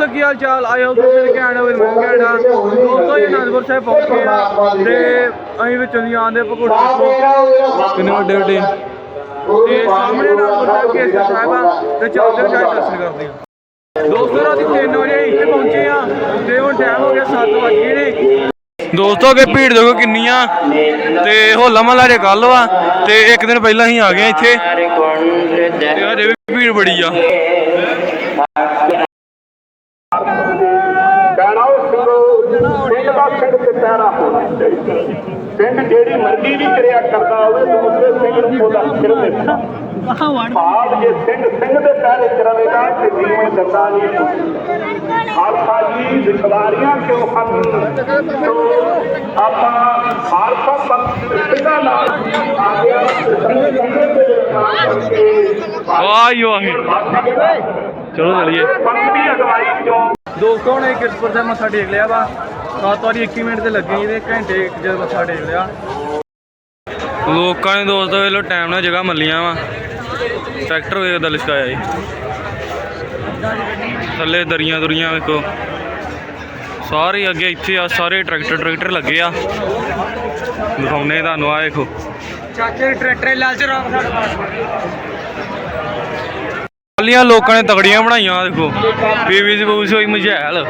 ਦੋਸਤੋ ਕੀ ਹਾਲ ਚਾਲ? ਆਏ ਹੋ ਤੁਸੀਂ ਘੈਂਟ ਹੋਵੇ ਮੈਂ ਆ ਦੋਸਤੋ ਇਹ ਅਨੰਦਪੁਰ ਸਾਹਿਬ ਪਹੁੰਚ ਗਏ ਆ ਤੇ ਅਸੀਂ ਵਿੱਚੋਂ ਦੀ ਆਂਦੇ ਪਕੌੜੇ ਦੇਖੋ ਕਿੰਨੇ ਵੱਡੇ ਵੱਡੇ ਤੇ ਸਾਹਮਣੇ ਅਨੰਦਪੁਰ ਸਾਹਿਬ ਕੇ ਸਾਹਿਬ ਆ ਤੇ ਚੱਲਦੇ ਹਾਂ ਜਾ ਕੇ ਦਰਸ਼ਨ ਕਰਦੇ ਆ। ਦੋਸਤੋ ਰਾਤੀ 3 ਵਜੇ ਇੱਥੇ ਪਹੁੰਚੇ ਆ ਤੇ ਹੁਣ ਟਾਈਮ ਹੋ ਗਿਆ 7 ਵਜ ਨੇ। ਦੋਸਤੋ ਅੱਗੇ ਭੀੜ ਦੇਖੋ ਕਿੰਨੀ ਆ। ਤੇ ਹੋਲਾ ਮਹੱਲਾ ਜੇ ਕੱਲ ਵਾ ਤੇ ਇੱਕ ਦਿਨ ਪਹਿਲਾਂ ਹੀ ਆ ਗਏ ਇੱਥੇ। ਤੇ ਹਜੇ ਵੀ ਭੀੜ ਬੜੀ ਆ ਕਹਿਣਾ ਉਹ ਸਿੰਘੋ ਸਿੰਘ ਦਾ ਸਿੰਘ ਤੇ ਪਿਆਰਾ ਹੋਣਾ ਚਾਹੀਦਾ ਸਿੰਘ ਜਿਹੜੀ ਮਰਜ਼ੀ ਵੀ ਕਿਰਿਆ ਕਰਦਾ ਹੋਵੇ ਦੂਸਰੇ ਸਿੰਘ ਨੂੰ ਉਹਦਾ ਸਿਰ ਦੇ। ਭਾਵ ਜੇ ਸਿੰਘ ਸਿੰਘ ਦੇ ਪੈਰੇ ਚ ਤੇ ਜੀਵਨ ਗੰਦਾ ਨਹੀਂ ਖਾਲਸਾ ਜੀ ਵਿਚਾਰੀਆਂ ਕਿਉਂ ਹਨ? ਆਪਾਂ ਖਾਲਸਾ ਪੰਥ ਸਿੰਘਾਂ ਨਾਲ ਆਗਿਆ ਸੰਗਤ ਦੇ ਨਾਲ ਕਰਕੇ ਵਾਹ ਵਾਹ ਚਲੋ ਚਲੀਏ। ਪੰਥ ਦੀ ਅਗਵਾਈ ਚੋਂ ਦੋਸਤੋ ਨੇ ਕਿਰਤਪੁਰ ਸਾਹਿਬ ਮੱਥਾ ਟੇਕ ਲਿਆ ਵਾ। ਰਾਤ 21 ਮਿੰਟ ਤੇ ਲੱਗੇ ਇਹਦੇ ਘੰਟੇ ਜਦ ਮੱਥਾ ਟੇਕ ਲਿਆ। ਲੋਕਾਂ ਨੇ ਦੋਸਤੋ ਵੇਲੋ ਟਾਈਮ ਨਾਲ ਜਗ੍ਹਾ ਮੱਲੀਆਂ ਵਾ। ਟਰੈਕਟਰ ਵੇਖਦਾ ਲਿਸ਼ਕਾਇਆ ਜੀ। ਥੱਲੇ ਦਰੀਆਂ ਦੁਰੀਆਂ ਵੇਖੋ। ਸਾਰੇ ਅੱਗੇ ਇੱਥੇ ਆ ਸਾਰੇ ਟਰੈਕਟਰ ਟਰੈਕਟਰ ਲੱਗੇ ਆ। ਦਿਖਾਉਨੇ ਤੁਹਾਨੂੰ ਆ ਵੇਖੋ। ਚਾਚੇ ਟਰੈਕਟਰ ਲਾਲ ਚ ਰੰਗ ਕੱਲੀਆਂ ਲੋਕਾਂ ਨੇ ਤਗੜੀਆਂ ਬਣਾਈਆਂ ਦੇਖੋ ਪੀਵੀਸੀ ਬੂਸ ਹੋਈ ਮਝੈਲ।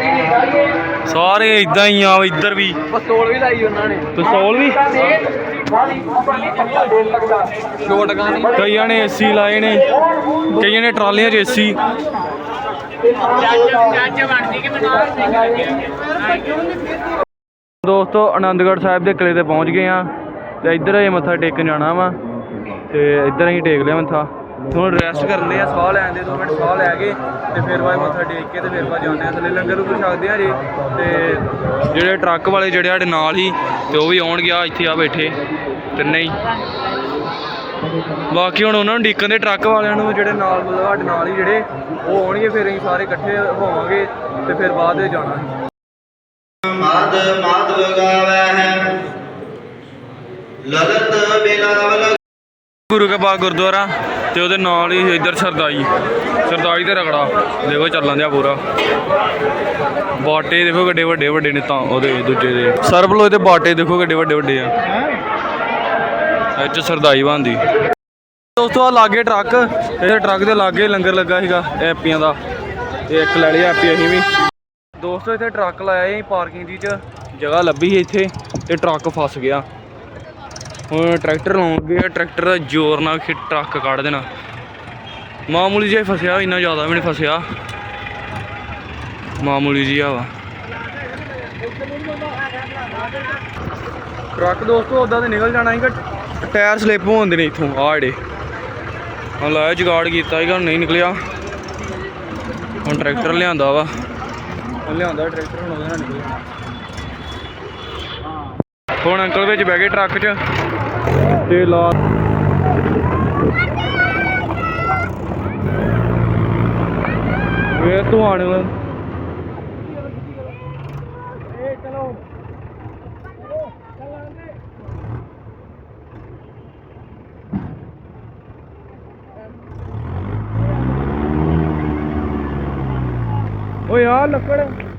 ਸਾਰੇ ਇਦਾਂ ਹੀ ਆ ਇੱਧਰ ਵੀ। ਪਿਸਤੌਲ ਵੀ ਲਾਈ ਉਹਨਾਂ ਨੇ। ਪਿਸਤੌਲ ਵੀ? ਕਈਆਂ ਨੇ ਏਸੀ ਲਾਏ ਨੇ ਕਈਆਂ ਨੇ ਟਰਾਲੀਆਂ 'ਚ ਏਸੀ। ਦੋਸਤੋ ਆਨੰਦਗੜ੍ਹ ਸਾਹਿਬ ਦੇ ਕਿਲੇ ਤੇ ਪਹੁੰਚ ਗਏ ਆ ਤੇ ਇੱਧਰ ਇਹ ਮੱਥਾ ਟੇਕਣ ਜਾਣਾ ਵਾ ਤੇ ਇੱਧਰ ਅਸੀਂ ਟੇਕ ਲਿਆ ਮੱਥਾ। ਤੇ ਰੈਸਟ ਕਰਨੇ ਆ ਸਾਹ ਲੈਣ ਦੇ 2 ਮਿੰਟ ਸਾਹ ਲੈ ਕੇ ਤੇ ਫਿਰ ਬਾਅਦ ਮੱਥਾ ਟੇਕ ਕੇ ਤੇ ਫਿਰ ਬਾਅਦ ਜਾਂਦੇ ਆ। ਥੱਲੇ ਲੰਗਰ ਲੁੰਗਰ ਛਕਦੇ ਆ ਜੀ ਤੇ ਜਿਹੜੇ ਟਰੱਕ ਵਾਲੇ ਜਿਹੜੇ ਸਾਡੇ ਨਾਲ ਹੀ, ਤੇ ਉਹ ਵੀ ਆਉਣਗੇ, ਆ ਇੱਥੇ ਆ ਬੈਠੇ, ਤੇ ਨਹੀਂ। ਬਾਕੀ ਹੁਣ ਉਹਨਾਂ ਨੂੰ ਡੀਕਨ ਦੇ ਟਰੱਕ ਵਾਲਿਆਂ ਨੂੰ ਜਿਹੜੇ ਨਾਲ ਮਤਲਬ ਸਾਡੇ ਨਾਲ ਹੀ ਜਿਹੜੇ, ਉਹ ਆਉਣਗੇ, ਫਿਰ ਅਸੀਂ ਸਾਰੇ ਇਕੱਠੇ ਹੋਵਾਂਗੇ ਤੇ ਫਿਰ ਬਾਅਦ ਵਿੱਚ ਜਾਣਾ। ਮਾਦ ਮਾਧਵ ਗਾਵੈ ਗੁਰੂ ਕੇ ਬਾਗ ਗੁਰਦੁਆਰਾ ਤੇ ਉਹਦੇ ਨਾਲ ਹੀ ਇੱਧਰ ਸਰਦਾਈ ਸਰਦਾਈ ਤੇ ਰਗੜਾ। ਦੇਖੋ ਚੱਲਣ ਦਿਆ ਪੂਰਾ। ਬਾਟੇ ਦੇਖੋ ਕਿੱਡੇ ਵੱਡੇ ਵੱਡੇ ਨੇ ਤਾਂ ਉਹਦੇ ਦੂਜੇ ਦੇ। ਸਰਬਲੋ ਦੇ ਬਾਟੇ ਦੇਖੋ ਕਿੱਡੇ ਵੱਡੇ ਵੱਡੇ ਆ। ਇਹ ਸਰਦਾਈ ਬਣਦੀ। ਦੋਸਤੋ ਆ ਲਾਗੇ ਟਰੱਕ ਇਹ ਟਰੱਕ ਦੇ ਲਾਗੇ ਲੰਗਰ ਲੱਗਾ ਸੀਗਾ, ਐਪੀਆਂ ਦਾ। ਤੇ ਇੱਕ ਲੈ ਲਿਆ ਐਪੀ ਅਸੀਂ ਵੀ। ਦੋਸਤੋ, ਇੱਥੇ ਟਰੱਕ ਲਾਇਆ ਸੀ ਪਾਰਕਿੰਗ ਦੀ ਚ। ਜਗ੍ਹਾ ਲੱਭੀ ਸੀ ਇੱਥੇ ਤੇ ਟਰੱਕ ਫਸ ਗਿਆ। ਹੁਣ ਟਰੈਕਟਰ ਲਾਉਂਗੇ ਟਰੈਕਟਰ ਦਾ ਜ਼ੋਰ ਨਾਲ ਖਿ ਟਰੱਕ ਕੱਢ ਦੇਣਾ। ਮਾਮੂਲੀ ਜਿਹਾ ਫਸਿਆ, ਇੰਨਾ ਜ਼ਿਆਦਾ ਵੀ ਨਹੀਂ ਫਸਿਆ। ਮਾਮੂਲੀ ਜਿਹਾ ਵਾ। ਟਰੱਕ ਦੋਸਤੋ ਉਦਾਂ ਤੇ ਨਿਕਲ ਜਾਣਾ ਸੀਗਾ। ਟਾਇਰ ਸਲਿੱਪ ਹੁੰਦੇ ਨੇ ਇਥੋਂ ਆ ਜਿਹੜੇ। ਹੁਣ ਲਾਇਆ ਜਗਾੜ ਕੀਤਾ ਸੀਗਾ, ਹੁਣ ਨਹੀਂ ਨਿਕਲਿਆ। ਹੁਣ ਟਰੈਕਟਰ ਲਿਆਂਦਾ ਵਾ। ਹੁਣ ਲਿਆਂਦਾ, ਟਰੈਕਟਰ ਹੁਣ ਉਹਦੇ ਨਾਲ ਨਿਕਲਿਆ। ਹੁਣ ਅੰਕਲ ਵਿੱਚ ਬਹਿ ਗਏ ਟਰੱਕ 'ਚ। ਤੇ ਲਾ ਵੇ ਤੂੰ ਆਣ ਓਏ ਆ ਲੱਕੜ।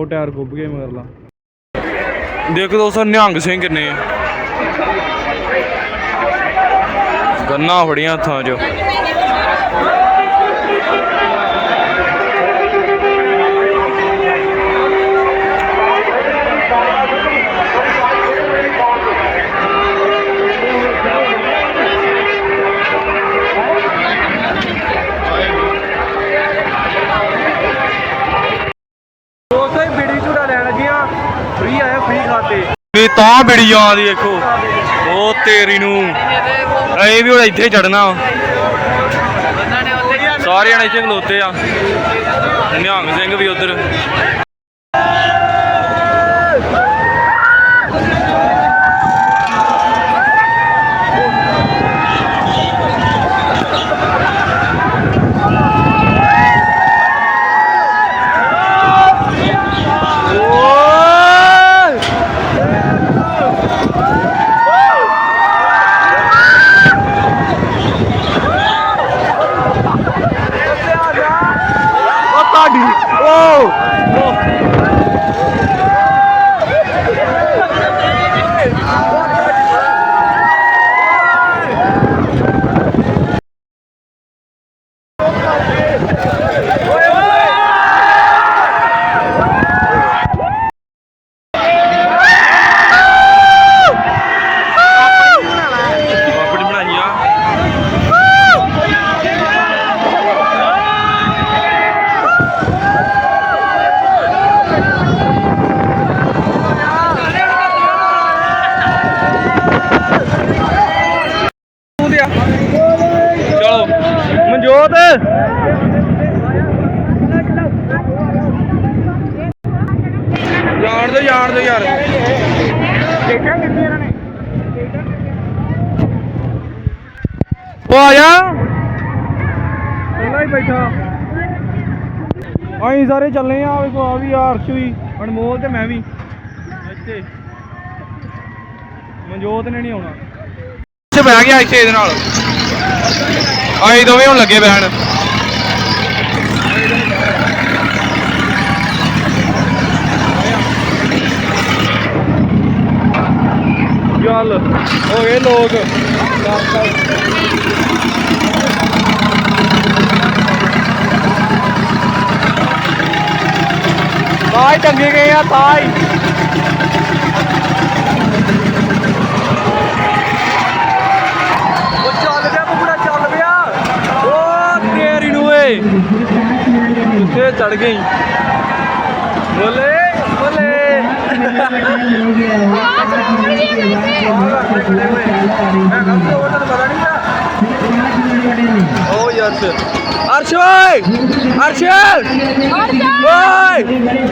ਉਹ ਟਾਇਰ ਗੁੱਬ ਗਏ ਮਗਰਲਾ ਦੇਖ ਦੋਸਤੋ ਨਿਹੰਗ ਸਿੰਘ ਕਿੰਨੇ ਗੰਨਾ ਫੜੀਆਂ ਹੱਥਾਂ 'ਚ। ਤਾਂ ਬੀੜੀ ਆਉਂਦੀ ਦੇਖੋ ਉਹ ਤੇਰੀ ਨੂੰ। ਇਹ ਵੀ ਹੁਣ ਇੱਥੇ ਚੜਨਾ ਸਾਰੇ ਜਣੇ ਇੱਥੇ ਖਲੋਤੇ ਆ। ਨਿਹੰਗ ਸਿੰਘ ਵੀ ਉਧਰ। ਜਾਣ ਦੋ ਯਾਰ। ਉਹ ਆ ਜਾ। ਪਹਿਲਾਂ ਹੀ ਬੈਠਾ। ਅਸੀਂ ਸਾਰੇ ਚੱਲੇ ਆ ਵੇਖੋ ਆ ਵੀ ਆ ਅਰਸ਼ ਵੀ ਅਨਮੋਲ ਤੇ ਮੈਂ ਵੀ। ਇੱਥੇ। ਮਨਜੋਤ ਨੇ ਨਹੀਂ ਆਉਣਾ। ਇੱਥੇ ਬਹਿ ਗਿਆ ਇੱਥੇ ਇਹਦੇ ਨਾਲ। ਅਸੀਂ ਦੋਵੇਂ ਹੁਣ ਲੱਗੇ ਬਹਿਣ। ਚੱਲ ਹੋ ਗਏ ਲੋਕ। ਤਾਈ ਟੰਗੇ ਗਏ ਆ, ਤਾਈ। ਉਹ ਚੱਲ ਗਿਆ ਬੁੜਾ ਚੱਲ ਪਿਆ। ਉਹ ਤੇਰੀ ਨੂੰ ਏ। ਉੱਤੇ ਚੜ ਗਈ। ਬੋਲੇ। ਅਰਸ਼ ਓਏ ਅਰਸ਼ ਓਏ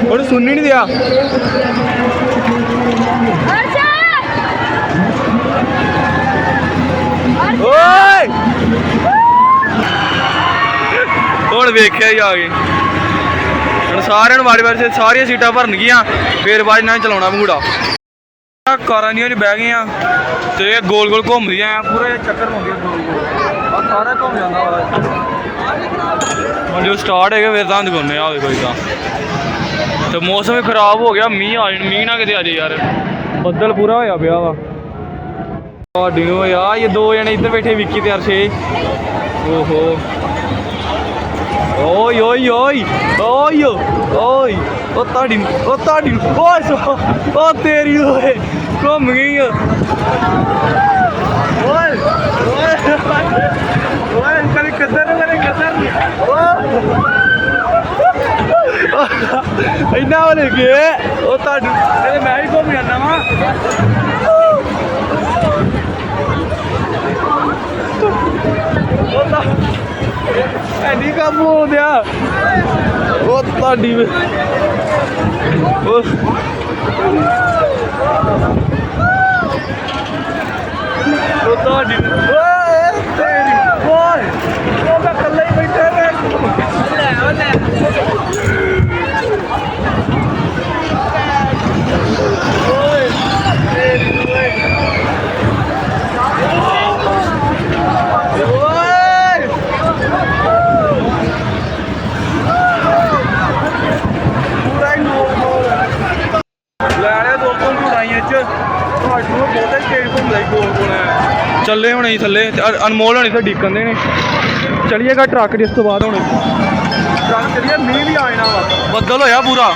ਉਹਨੂੰ ਸੁਣਨੀ ਨਹੀਂ ਦਿਆ ਓਏ ਹੁਣ ਵੇਖਿਆ ਹੀ ਆ ਗਏ ਸਾਰਿਆਂ ਨੂੰ ਵਾਰੀ ਵਾਰੀ ਸਾਰੀਆਂ ਸੀਟਾਂ ਭਰਨਗੀਆਂ ਫੇਰ ਬਾਅਦ ਨਾਲ ਚਲਾਉਣਾ ਮੂੜਾ ਕਾਰਾਂ ਦੀਆਂ ਬਹਿ ਗਏ ਆ ਤੇ ਇਹ ਗੋਲ ਗੋਲ ਘੁੰਮਦੀਆਂ ਆ, ਪੂਰੇ ਚੱਕਰ ਲਾਉਂਦੀਆਂ ਗੋਲ ਗੋਲ। ਆ ਸਾਰਾ ਘੁੰਮ ਜਾਂਦਾ ਵਾ। ਜੋ ਸਟਾਰਟ ਹੈਗਾ, ਫਿਰ ਤਾਂ ਦਿਖਾਉਂਦੇ ਆ ਵੇਖੋ ਇਦਾਂ ਤੇ। ਮੌਸਮ ਵੀ ਖਰਾਬ ਹੋ ਗਿਆ, ਮੀਂਹ ਆ ਮੀਂਹ ਨਾ ਕਿਤੇ ਆ ਜੇ ਯਾਰ। ਬੱਦਲ ਪੂਰਾ ਹੋਇਆ ਪਿਆ ਵਾ। ਤੁਹਾਡੀ ਨੂੰ ਯਾਰ ਇਹ ਦੋ ਜਣੇ ਇੱਧਰ ਬੈਠੇ, ਵਿੱਕੀ ਤੇ ਅਰਸ਼ੇ ਓਹੋ। ਓਏ ਓਏ ਓਏ ਓਏ ਓਏ, ਉਹ ਤੁਹਾਡੀ ਉਹ ਤੁਹਾਡੀ, ਓਏ ਸੋ ਉਹ ਤੇਰੀ ਓਏ, ਘੁੰਮ ਗਈ ਓਏ ਓਏ ਓਏ, ਕਦੇ ਕਿੱਧਰ ਨੂੰ, ਕਦੇ ਇੰਨਾ ਹੋ ਗਏ ਉਹ ਤੁਹਾਡੀ ਤੇ ਮੈਂ ਹੀ ਘੁੰਮ ਜਾਂਦਾ ਵਾਂ। ਉਹ ਤਾਂ ਐਨੀ ਕੰਮ ਹੋ ਉਹ ਤੁਹਾਡੀ ਉਹ ਉਹ ਤੁਹਾਡੀ ਓਏ, ਤੇਰੀ ਓਏ, ਉਹ ਮੈਂ ਇਕੱਲਾ ਹੀ ਬੈਠਾ ਮੈਂ ਲੈ ਉਹ ਲੈ ਓਏ ਤੇਰੀ ਓਏ ਓਏ ਪੂਰਾ ਹੀ ਨੋਰ ਨੋਰ ਲੈ ਲਿਆ ਦੋ ਤੋਂ ਝੁੜਾਈਆਂ ਚ ਤੁਹਾਨੂੰ ਬਹੁਤੇ ਲਈ ਗੋਲ ਗੋਲ ਚੱਲੇ ਹੋਣੇ ਜੀ ਥੱਲੇ। ਤੇ ਅਨਮੋਲ ਹੋਣੇ ਤੇ ਡੀਕਨ ਦੇ ਨੇ। ਚਲੀਏਗਾ ਟਰੱਕ ਜਿਸ ਤੋਂ ਬਾਅਦ ਹੋਣੇ। ਟਰੱਕ ਚਲੀਏ ਮੀਂਹ ਵੀ ਆ ਜਾਣਾ ਵਾ। ਬੱਦਲ ਹੋਇਆ ਪੂਰਾ।